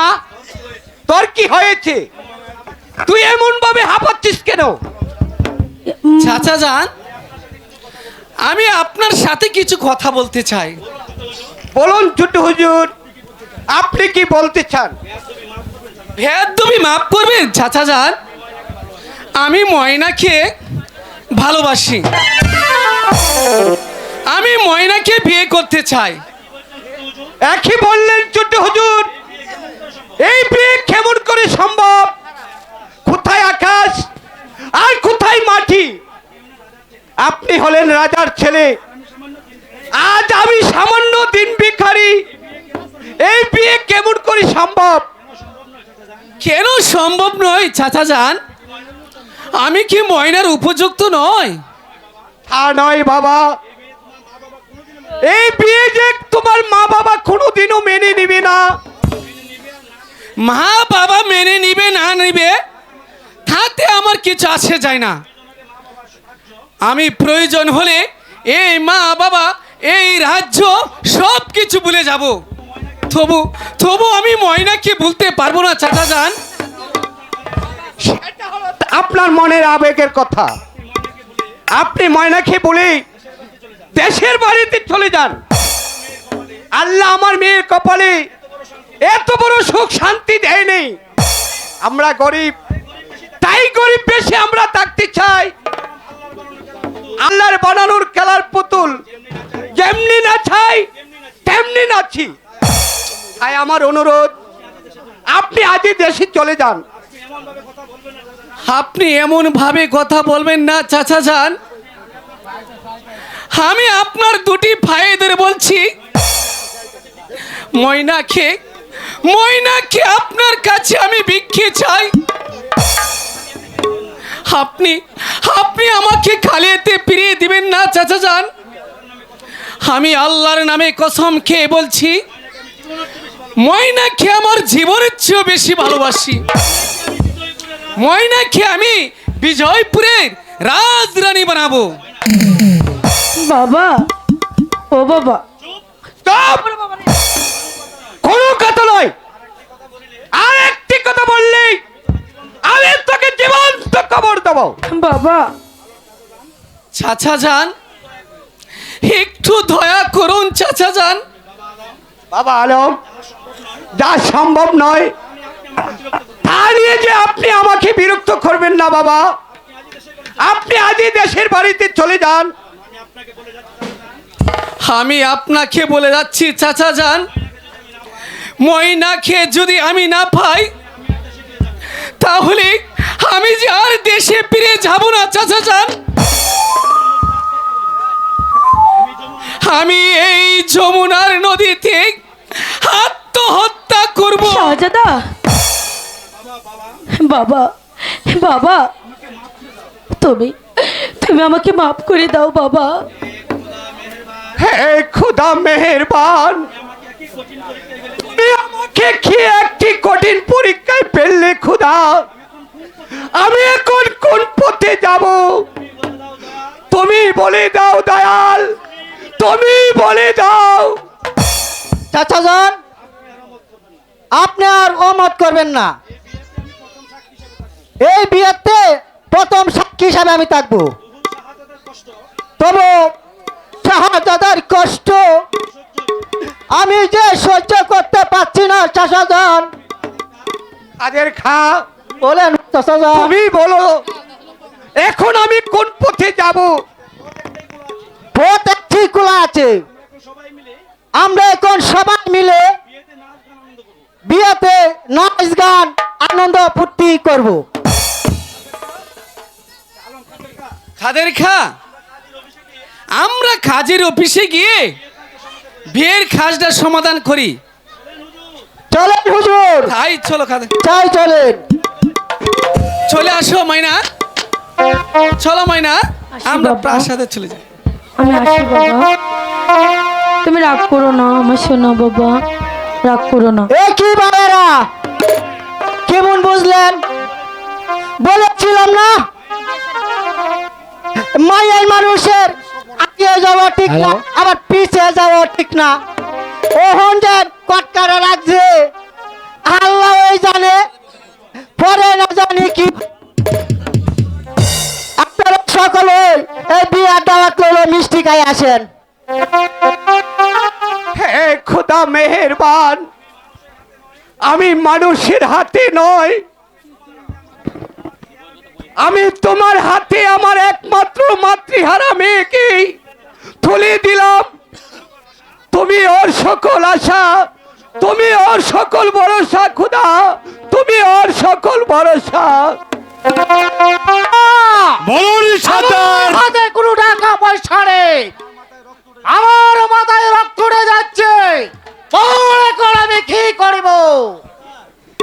মা তোর কি হয়েছে? তুই এমন ভাবে হাঁপাচ্ছিস কেন? চাচা যান আমি আপনার সাথে কিছু কথা বলতে চাই। বলুন ছোট হুজুর আপনি কি বলতে চান? ভেদ তুমি মাফ করবেন চাচা যান। আমি ময়নাকে ভালোবাসি। আমি ময়নাকে বিয়ে করতে চাই। একই বললেন ছোট হুজুর। এই বিয়ে কেমন করে সম্ভব? কোথায় আকাশ? আর কোথায় মাটি? আপনি হলেন রাজার ছেলে। আজ আমি সামান্য দিন ভিখারি। এই বিয়ে কেমন করে সম্ভব? কেন সম্ভব নয় চাচা যান? আমি কি ময়নার উপযুক্ত নয়? তা নয় বাবা। এই বিয়ে যে তোমার মা বাবা কোনোদিনও মেনে নিবে না। মা বাবা মেনে নিবে, না নিবে, তাতে আমার কিছু আসে যায় না। আমি প্রয়োজন হলে এই মা বাবা এই রাজ্য সব কিছু ভুলে যাব। তবু তবু আমি ময়নাকে ভুলতে পারব না চাচা যান আপনার মনের আবেগের কথা। আপনি ময়নাকে বলে দেশের বাড়িতে চলে যান। আল্লাহ আমার মেয়ের কপালে এত বড় সুখ শান্তি দেয়নি আমরা গরিব। তাই গরিব বেশি আমরা থাকতে চাই। আল্লাহর বানানোর খেলার পুতুল যেমনি না চাই, তেমনি নাচি তাই আমার অনুরোধ, আপনি আজই দেশে চলে যান। আপনি এমন ভাবে কথা বলবেন না, চাচা যান। আমি আপনার দুটি ভাইদের বলছি, ময়না ময়নাকে ময়নাকে আপনার কাছে আমি ভিক্ষে চাই? আপনি আপনি আমাকে খালিয়েতে ফিরিয়ে দিবেন না চাচা যান। আমি আল্লাহর নামে কসম খেয়ে বলছি ময়নাকে আমার জীবনের চেয়েও বেশি ভালোবাসি? ময়নাকে আমি বিজয়পুরের রাজরানী বানাবো? বাবা ও বাবা! কোনো কথা নয়। আর একটি কথা বললেই আমি তোকে জীবন্ত খবর দেবো। বাবা। চাচা যান। একটু দয়া করুন চাচা যান। বাবা আলম যা সম্ভব নয় তা নিয়ে যে আপনি আমাকে বিরক্ত করবেন না বাবা। আপনি আজই দেশের বাড়িতে চলে যান। আমি আপনাকে বলে যাচ্ছি চাচা যান। ময়না খেয়ে যদি আমি না পাই তাহলে আমি যে আর দেশে ফিরে যাব না চাচা যান আমি এই যমুনার নদীতে আত্মহত্যা করব। শাহজাদা। বাবা বাবা তুমি তুমি আমাকে মাফ করে দাও বাবা। হে খুদা মেহেরবান। কি একটি কঠিন পরীক্ষায় ফেললে খুদা আমি এখন কোন পথে যাব? তুমি বলে দাও দয়াল, তুমি বলে দাও। চাচা যান, আপনি আর অমত করবেন না। এই বিয়েতে প্রথম সাক্ষী হিসাবে আমি থাকব। তবু শাহজাদার কষ্ট আমি যে সহ্য করতে পারছি না চাচা যান কাদের খা। বলেন তুমি বলো এখন আমি কোন পথে যাব? পথ একটি খোলা আছে। আমরা এখন সবাই মিলে বিয়েতে নাচ গান আনন্দ ফুর্তি করব। খাদের খা। আমরা কাজের অফিসে গিয়ে বিয়ের খাজটা সমাধান করি। চলেন হুজুর। তাই চলো খাদের চাই চলেন। চলে আসো মাইনা। চলো মাইনা আমরা প্রাসাদে চলে যাই। আমি আসি বাবা। তুমি রাগ করো না আমার শোনো বাবা। রাগ করো না। এ কি বাবারা? কেমন বুঝলেন? বলেছিলাম না? মায়ের মানুষের আগে যাওয়া ঠিক না আবার পিছে যাওয়া ঠিক না। ওহন যে কটকারা রাখছে। আল্লাহ ওই জানে পরে না জানি কি। আপনারা সকলে এই বিয়ার দাওয়াত লইলে মিষ্টি খাই আসেন। হে খোদা মেহেরবান আমি মানুষের হাতে নয় আমি তোমার হাতে আমার একমাত্র মাতৃহারা মেয়েকেই তুলে দিলাম। তুমি ওর সকল আশা তুমি ওর সকল ভরসা খুদা তুমি ওর সকল ভরসা। কোনো টাকা পয়সা নেই। আমার মাথায় রক্ত উঠে যাচ্ছে। আমি কি করব?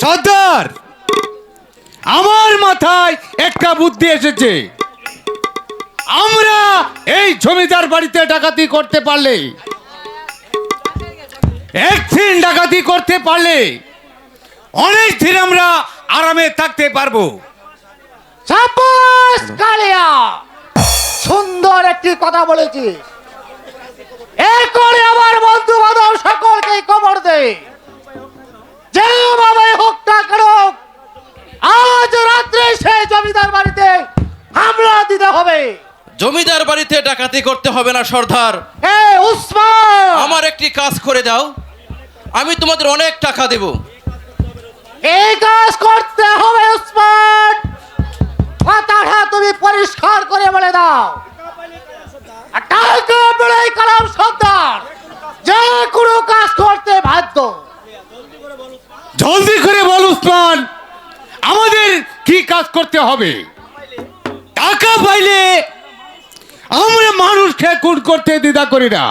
সর্দার আমার মাথায় একটা বুদ্ধি এসেছে। আমরা এই জমিদার বাড়িতে ডাকাতি করতে পারলে, একদিন ডাকাতি করতে পারলে অনেক দিন আমরা আরামে থাকতে পারব। সুন্দর একটি কথা বলেছিস এরপরে আমার বন্ধু বান্ধব সকলকে খবর দে। যেভাবে হোক না কেন, আজ রাত্রে সেই জমিদার বাড়িতে জমিদার বাড়িতে ডাকাতি করতে হবে না সর্দার। এ উসমান! আমার একটি কাজ করে দাও। আমি তোমাদের অনেক টাকা দেব। এই কাজ করতে হবে উসমান! কথাটা তুমি পরিষ্কার করে বলে দাও। আর টাকা বেড়ে কালাম সর্দার যে কোনো কাজ করতে বাধ্য। জলদি করে বল উসমান! আমাদের কি কাজ করতে হবে? টাকা পাইলে আমরা মানুষকে খুন করতে দ্বিধা করি না।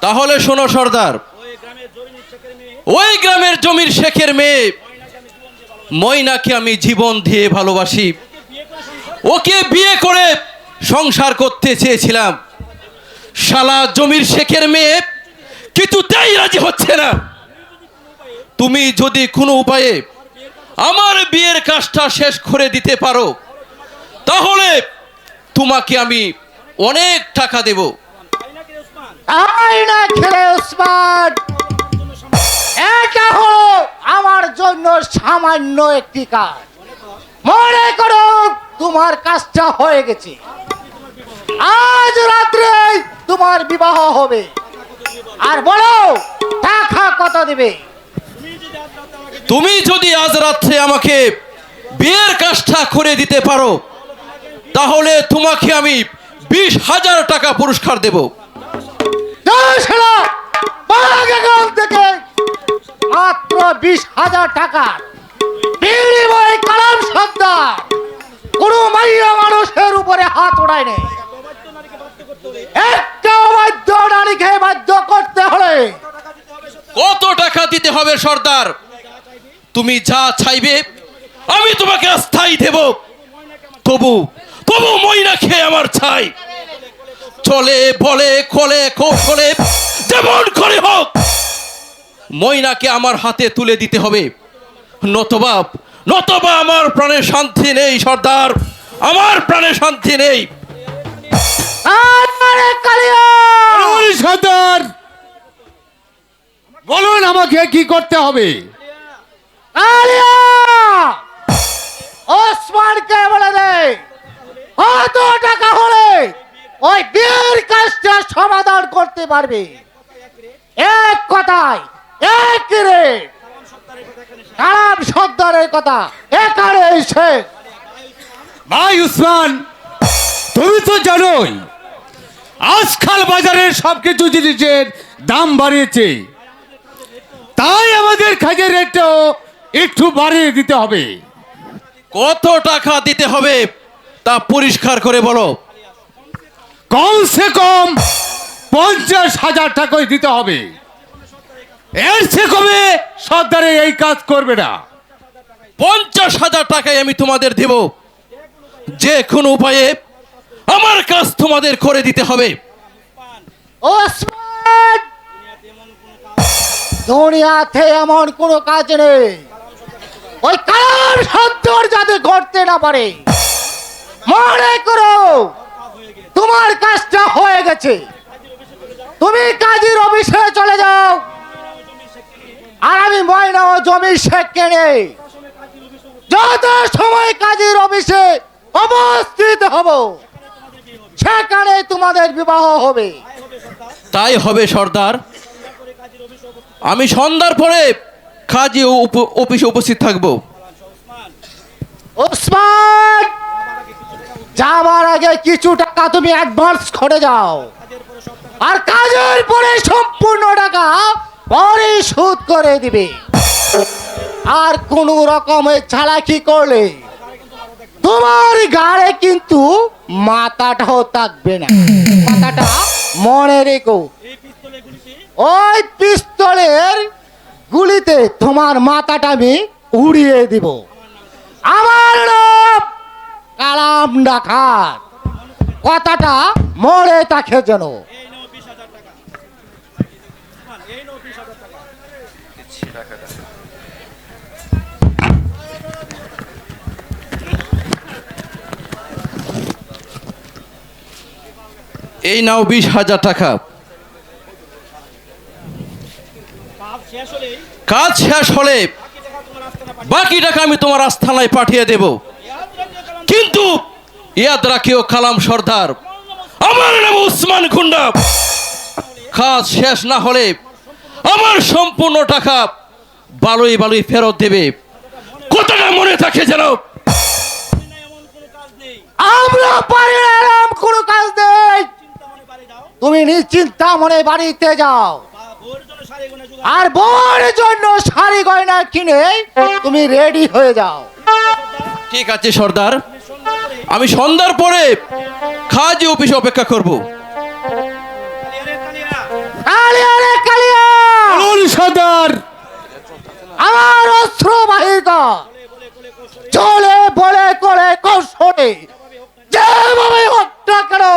তাহলে শোনো সর্দার। ওই গ্রামের জমির শেখের মেয়ে, ময়নাকে আমি জীবন দিয়ে ভালোবাসি। ওকে বিয়ে করে সংসার করতে চেয়েছিলাম। শালা জমির শেখের মেয়ে কিছুতেই রাজি হচ্ছে না। তুমি যদি কোনো উপায়ে আমার বিয়ের কাজটা শেষ করে দিতে পারো, তাহলে তোমাকে আমি অনেক টাকা দেবো। তাই না খেলে উসমান এটা হলো আমার জন্য সামান্য একটি কাজ। মনে করো তোমার কাজটা হয়ে গেছে। আজ রাত্রে তোমার বিবাহ হবে। আর বলো টাকা কত দেবে? তুমি যদি আজ রাত্রে আমাকে বিয়ের কাজটা করে দিতে পারো তাহলে তোমাকে আমি বিশ হাজার টাকা পুরস্কার দেব। থেকে। মাত্র বিশ হাজার টাকা। বিনিময়ে কালাম সর্দার কোনো মাইয়া মানুষের উপরে হাত ওড়ায় নেই। একটা বাধ্য নারীকে বাধ্য করতে হলে কত টাকা দিতে হবে সর্দার? তুমি যা চাইবে আমি তোমাকে স্থায়ী দেব। তবু তবু ময়না খেয়ে আমার ছাই। চলে বলে কলে কৌশলে যেমন করে হোক। ময়নাকে আমার হাতে তুলে দিতে হবে। নতবা নতবা আমার প্রাণে শান্তি নেই সর্দার। আমার প্রাণে শান্তি নেই। আরে কালিয়া! বলুন সর্দার! বলুন আমাকে কি করতে হবে? কালিয়া! ওসমানকে বলে দে। কত টাকা হলে ওই বিয়ের কাজটা সমাধান করতে পারবে? এক কথায় এক রে। কালাম সর্দারের কথা এখানে এসে। ভাই উসমান তুমি তো জানোই আজকাল বাজারের সব কিছু জিনিসের দাম বাড়িয়েছে। তাই আমাদের খাজের রেটটাও একটু বাড়িয়ে দিতে হবে। কত টাকা দিতে হবে? তা পরিষ্কার করে বলো। কমসে কম পঞ্চাশ হাজার টাকাই দিতে হবে। এর সে কমে সর্দারে এই কাজ করবে না। পঞ্চাশ হাজার টাকায় আমি তোমাদের দেব। যে কোনো উপায়ে আমার কাজ তোমাদের করে দিতে হবে। ওসমান! দুনিয়াতে এমন কোনো কাজ নেই। ওই কালাম সত্তর যাতে করতে না পারে? মনে করো তোমার কাজটা হয়ে গেছে। তুমি কাজীর অফিসে চলে যাও। আর আমি ময়না ও জমি শেখ কেনে। যত সময় কাজীর অফিসে অবস্থিত হব সেখানে তোমাদের বিবাহ হবে। তাই হবে সর্দার। আমি সন্ধ্যার পরে কাজী অফিসে উপস্থিত থাকব। ওসমান! যাবার আগে কিছু টাকা তুমি অ্যাডভান্স করে যাও। আর কাজের পরে সম্পূর্ণ টাকা পরে শোধ করে দিবে। আর কোন রকমের চালাকি করলে তোমার গাড়ে কিন্তু মাথাটাও থাকবে না। মাথাটা মনে রেখো। ওই পিস্তলের গুলিতে তোমার মাথাটা আমি উড়িয়ে দিব। আমার নাম কালাম ডাকাত। কথাটা মরে তাকে যেন। এই নাও বিশ হাজার টাকা। কাজ শেষ হলে বাকি টাকা আমি তোমার আস্থানায় পাঠিয়ে দেব। কিন্তু ইয়াদ রাখিও কালাম সর্দার। আমার নাম উসমান গুন্ডা কাজ শেষ না হলে আমার সম্পূর্ণ টাকা বালুই বালুই ফেরত দেবে। কতটা মনে থাকে যেন। আমরা পারি না এরম কোনো কাজ নেই। তুমি নিশ্চিন্তা মনে বাড়িতে যাও। আর বউর জন্য শাড়ি গয়না কিনে তুমি রেডি হয়ে যাও। ঠিক আছে সর্দার। আমি সন্ধ্যার পরে খাজি অফিসে অপেক্ষা করব। কালিয়া কালিয়া! বলুন সর্দার। আমার অস্ত্র বাহিকা চলে বলে করে কৌশলে। যেভাবে হত্যা করো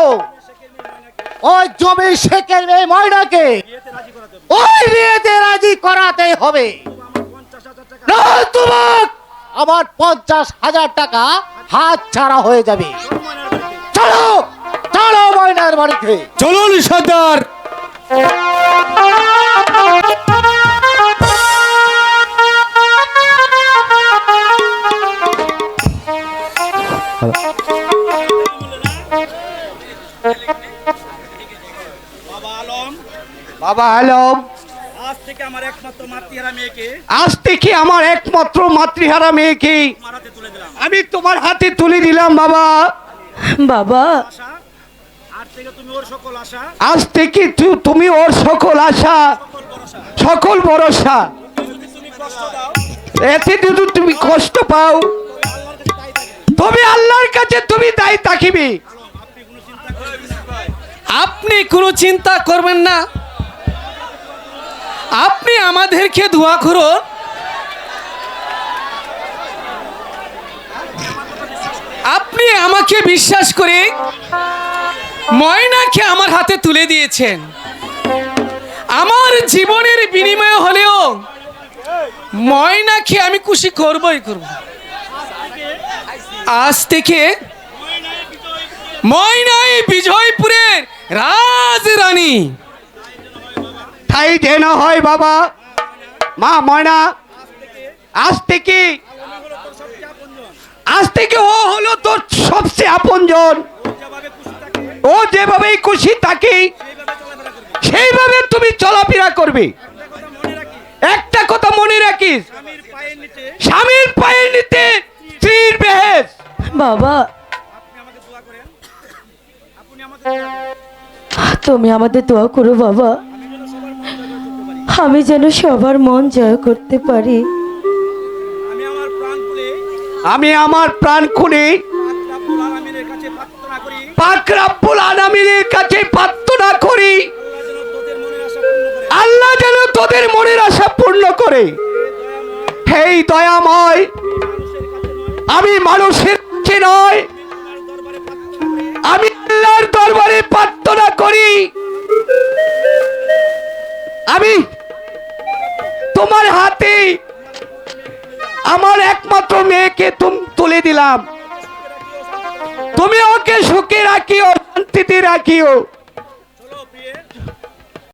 ওই জমি শেখের মেয়ে ময়নাকে। ওই বিয়েতে রাজি করাতে হবে। না তোমার আমার পঞ্চাশ হাজার টাকা হাত ছাড়া হয়ে যাবে। চলো চলো ময়নার বাড়িতে। চলুন সর্দার। বাবা আলম। বাবা হ্যালো আজ থেকে আমার একমাত্র মাতৃহারা মেয়েকে আজ থেকে আমার একমাত্র মাতৃহারা মেয়েকে আমার হাতে আমি তোমার হাতে তুলে দিলাম বাবা। বাবা। আজ থেকে তুমি ওর সকল আশা। আজ থেকে তু- তুমি ওর সকল আশা। সকল ভরসা। তুমি কষ্ট দাও এতে যদি তুমি কষ্ট পাও তবে আল্লাহর কাছে তুমি দায়ী থাকিবি। আপনি কোনো চিন্তা করবেন না। আপনি আমাদেরকে দোয়া করুন। আপনি আমাকে বিশ্বাস করে ময়নাকে আমার হাতে তুলে দিয়েছেন। আমার জীবনের বিনিময় হলেও ময়নাকে আমি খুশি করবই করব। আজ থেকে ময়নাই বিজয়পুরের রাজরানী। তাই যেন হয় বাবা। মা ময়না, আজ থেকে আজ থেকে ও হলো তোর সবচেয়ে আপনজন। ও যেভাবেই খুশি থাকে সেইভাবে তুমি চলাফেরা করবে। একটা কথা মনে রাখিস, স্বামীর পায়ের নিতে স্ত্রীর বেহেস বাবা। তুমি আমাদের দোয়া করো বাবা। আমি যেন সবার মন জয় করতে পারি। আমি আমার প্রাণ খুলে আমি আমার প্রাণ খুলে আব্দুল আলমিনের কাছে প্রার্থনা করি। পাক রাব্বুল আলামিনের কাছে প্রার্থনা করি। আল্লাহ যেন তোদের মনের আশা পূর্ণ করে। আল্লাহ যেন তোদের মনের আশা পূর্ণ করে। হেই দয়াময় আমি মানুষের কাছে নয়। আমি আল্লাহর দরবারে প্রার্থনা করি। আমি তোমার হাতে আমার একমাত্র মেয়েকে তুমি তুলে দিলাম। তুমি ওকে সুখে রাখিও শান্তিতে রাখিও।